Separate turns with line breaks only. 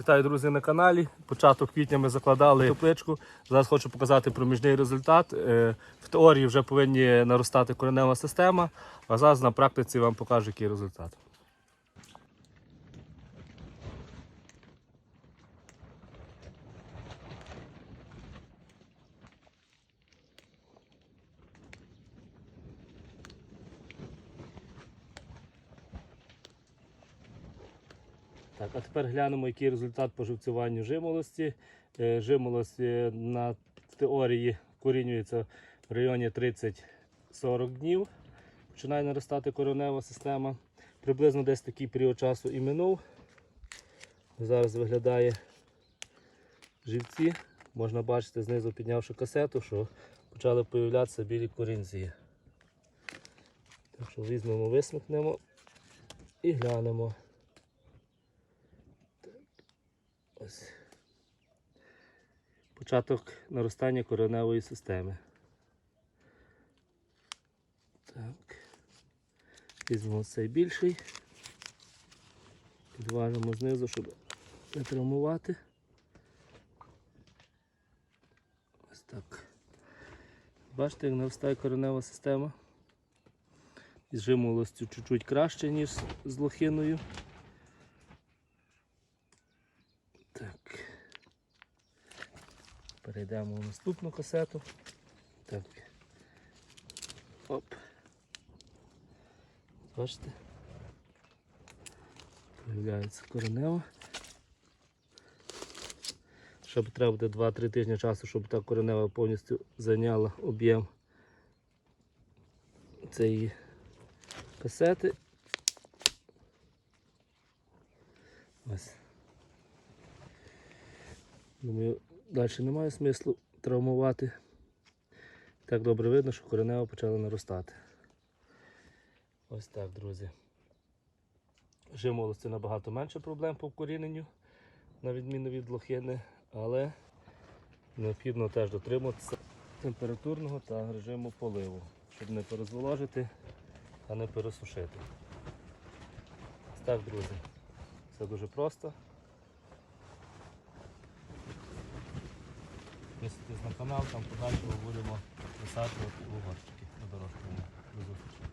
Вітаю, друзі, на каналі. Початок квітня ми закладали тепличку. Зараз хочу показати проміжний результат. Е, В теорії вже повинні наростати коренева система, а зараз на практиці вам покажу, який результат. Так, а тепер глянемо, який результат по живцюванню жимолості. Е, Жимолость е, на теорії корінюється в районі 30-40 днів. Починає наростати коренева система. Приблизно десь такий період часу і минув. Зараз виглядає живці. Можна бачити знизу, піднявши касету, що почали появлятися білі корінці. Так що візьмемо, висмикнемо і глянемо. Ось. Початок наростання кореневої системи. Так. Візьмемо цей більший. Підважимо знизу, щоб не травмувати. Ось так. Бачите, як наростає коренева система. Із жимолостю чуть-чуть краще, ніж з лохиною. Так. Перейдемо в наступну касету. Так. Оп. Бачите? Появляється коренева. Ще треба буде 2-3 тижні часу, щоб та коренева повністю зайняла об'єм цієї касети. Ось. Думаю, далі немає смислу травмувати. Так добре видно, що коренева почала наростати. Ось так, друзі. Жимолості набагато менше проблем по вкоріненню, на відміну від лохини, але необхідно теж дотримуватися температурного та режиму поливу, щоб не перезволожити, а не пересушити. Ось так, друзі. Все дуже просто. Підписуйтесь на канал, там подальше будемо писати угорщики горщики на дорожку. До зустрічі.